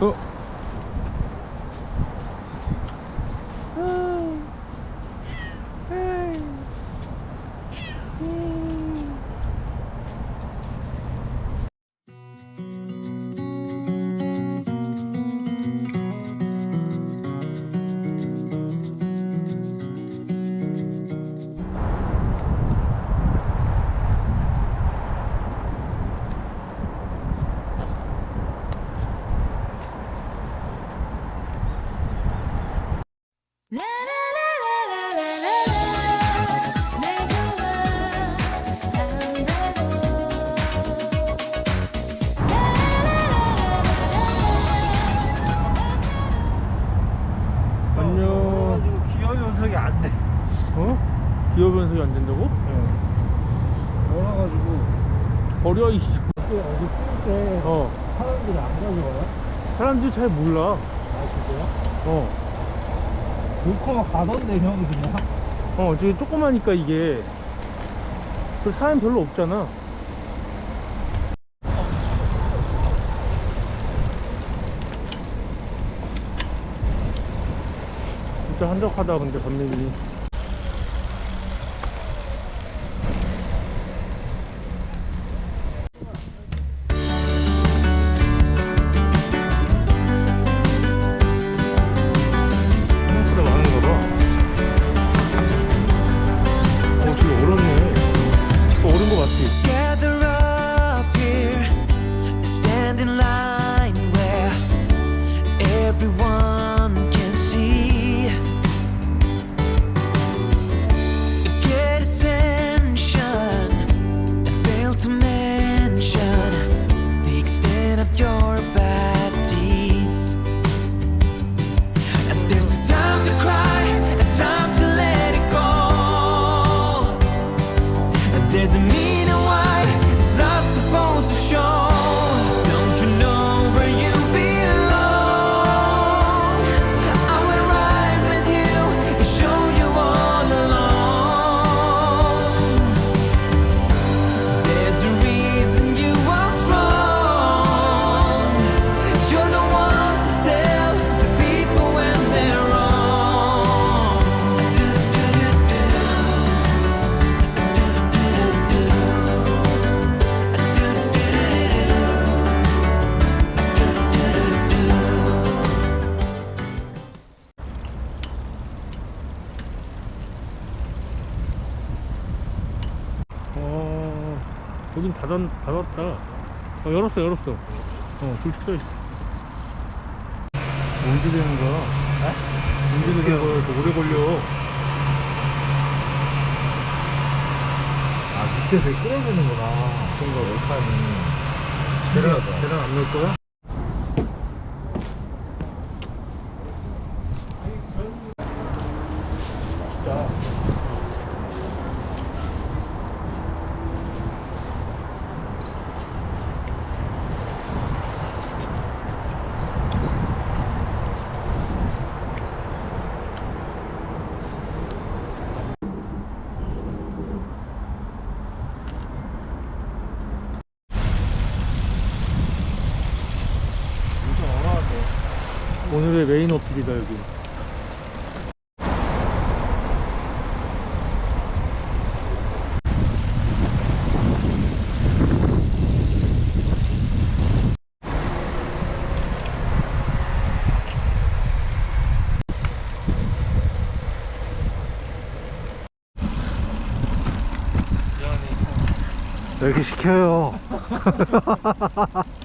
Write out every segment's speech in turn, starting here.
Oh. 기어 변속이 안 된다고? 멀어가지고 버려 이. 그때 어디 풀때 어. 사람들이 안 가져와요? 사람들이 잘 몰라. 아 진짜요? 어. 놓고 가던데 형이 그냥. 어, 저기 조그마니까 이게. 그 사람 별로 없잖아. 진짜 한적하다 근데 건너기 닫았, 닫았다. 어, 열었어, 열었어. 어, 불 켜져 있어. 언제 되는 거야? 언제 되는 거야? 이렇게 오래 걸려. 아 밑에서 끌어주는구나. 그런가 봐. 역할이. 계란. 계란 안 넣을 거야? 엄청 얼어왔네. 오늘의 메인 어필이다, 여기. 왜 이렇게 시켜요?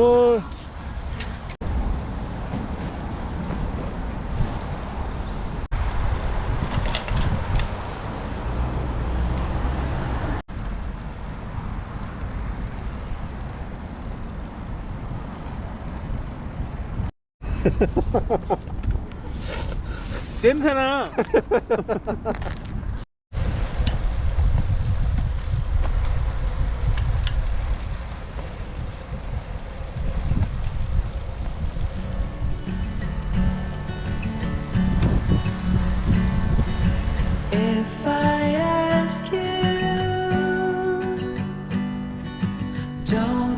쫄. 냄새나. don't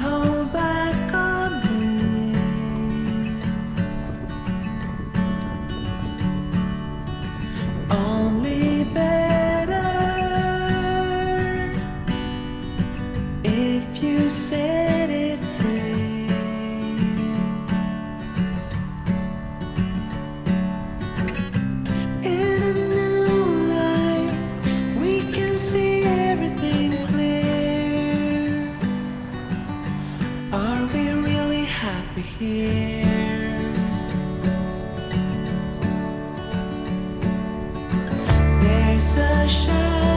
山。